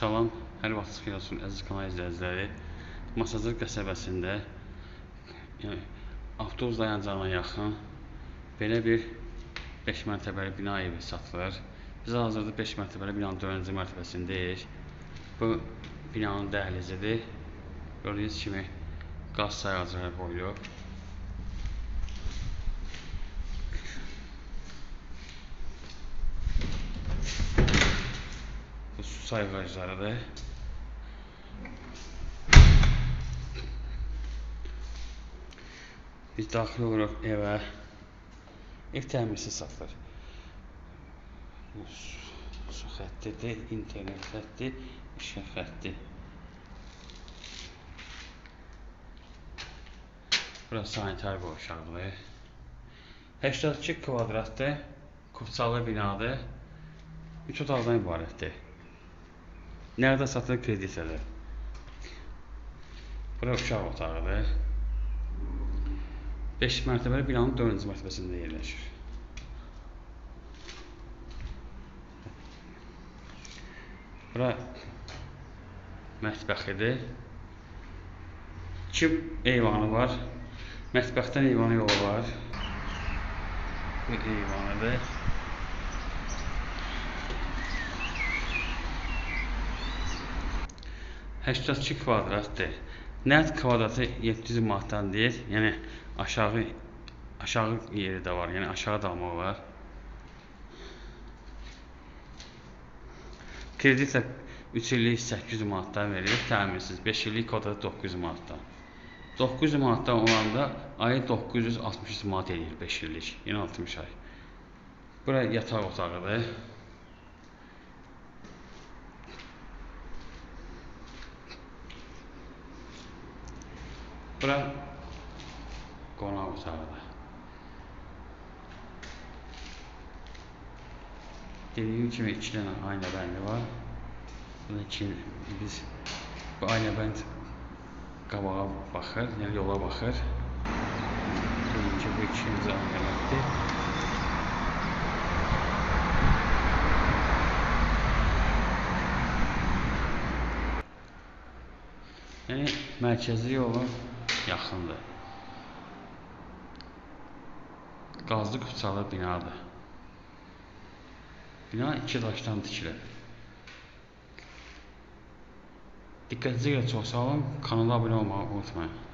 Salam, hər vaxtınız xeyir olsun əziz kanal izləyiciləri. Masazır qəsəbəsində yəni avtobus dayanacağına yaxın belə bir 5 mərtəbəli bina evi satılır. Biz hazırda 5 mərtəbəli binanın 4-cü mərtəbəsindəyik. Bu binanın dəhlizidir. Gördüyünüz kimi qaz sayğacları qoyulub. Bu su sayğaclarıdır. Biz daxil oluruq evə. Ev satılır. Bu su, xəttidir, internet xətti, işıq xətti. Burası sanitar qovşaqdır. 82 kvadratdır, kubçalı binadır. 3 otaqdan ibarətdir. Nerede satılır kreditədir. Bura uşaq otağıdır. 5 mərtəbəli binanın 4-cü mərtəbəsində yerləşir. Bura mətbəxidir. 2 eyvanı var. Mətbəxdən eyvana yolu var. Bu eyvanıdır. Həştad iki kvadratdır. Nəd kvadratı 700 manatdan deyil. Yəni aşağı aşağı yeri də var. Yəni aşağı dalma var. Kreditlə 3 illik 800 manatdan verilir, təmirsiz. 5 illik kvadrat 900 manatdan. 900 manatdan olanda ayı 963 manat eləyir 5 illik. Yəni 60 ay. Bura yataq otağıdır. Bura qonaq otağıdır. Dediyim kimi iki dənə ayna bəndi var. Kimi biz bu ayna bənd qabağa baxır, yəni yola baxır. Dediyim ki, bu ikinci ayna bənddir. Yəni mərkəzi yolu yaxındır. Qazlı qübçalı binadır. Bina iki daşdan tikilib. Diqqətinizə görə çox sağ olun. Kanala abunə olmağı unutmayın.